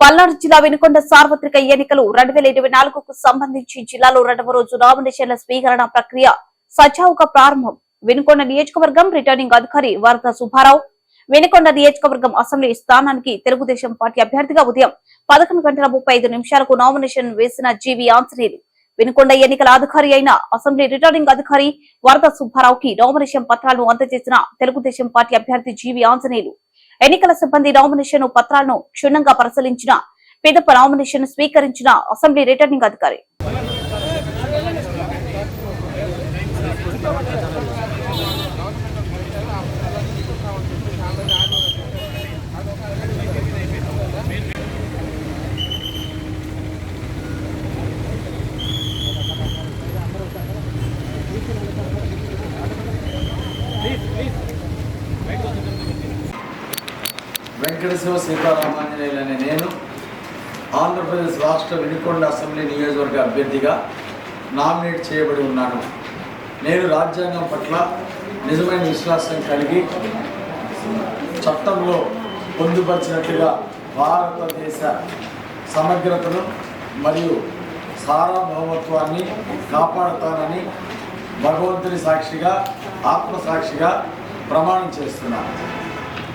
పల్నాడు జిల్లా వెనుకొండ సార్వత్రిక ఎన్నికలు రెండు వేల ఇరవై నాలుగుకు సంబంధించి జిల్లాలో రెండవ రోజు నామినేషన్ల స్వీకరణ ప్రక్రియ సజావుగా ప్రారంభం. వెనుకొండ నియోజకవర్గం రిటర్నింగ్ అధికారి వరద సుబ్బారావు. వెనుకొండ నియోజకవర్గం అసెంబ్లీ స్థానానికి తెలుగుదేశం పార్టీ అభ్యర్థిగా ఉదయం పదకొండు గంటల ముప్పై ఐదు నిమిషాలకు నామినేషన్ వేసిన జీవి ఆంజనేయులు. వెనుకొండ ఎన్నికల అధికారి అయిన అసెంబ్లీ రిటర్నింగ్ అధికారి వరద సుబ్బారావుకి నామినేషన్ పత్రాలను అందజేసిన తెలుగుదేశం పార్టీ అభ్యర్థి జీవి ఆంజనేయులు. ఎన్నికల సిబ్బంది నామినేషన్ పత్రాలను క్షుణ్ణంగా పరిశీలించిన పిదప నామినేషన్ స్వీకరించిన అసెంబ్లీ రిటర్నింగ్ అధికారి. వెంకటశివ సీతారామాంజనేయులు అనే నేను ఆంధ్రప్రదేశ్ రాష్ట్ర వినుకొండ అసెంబ్లీ నియోజకవర్గ అభ్యర్థిగా నామినేట్ చేయబడి ఉన్నాను. నేను రాజ్యాంగం పట్ల నిజమైన విశ్వాసం కలిగి చట్టంలో పొందుపరిచినట్టుగా భారతదేశ సమగ్రతను మరియు సార్వభౌమత్వాన్ని కాపాడుతానని భగవంతుని సాక్షిగా ఆత్మసాక్షిగా ప్రమాణం చేస్తున్నాను.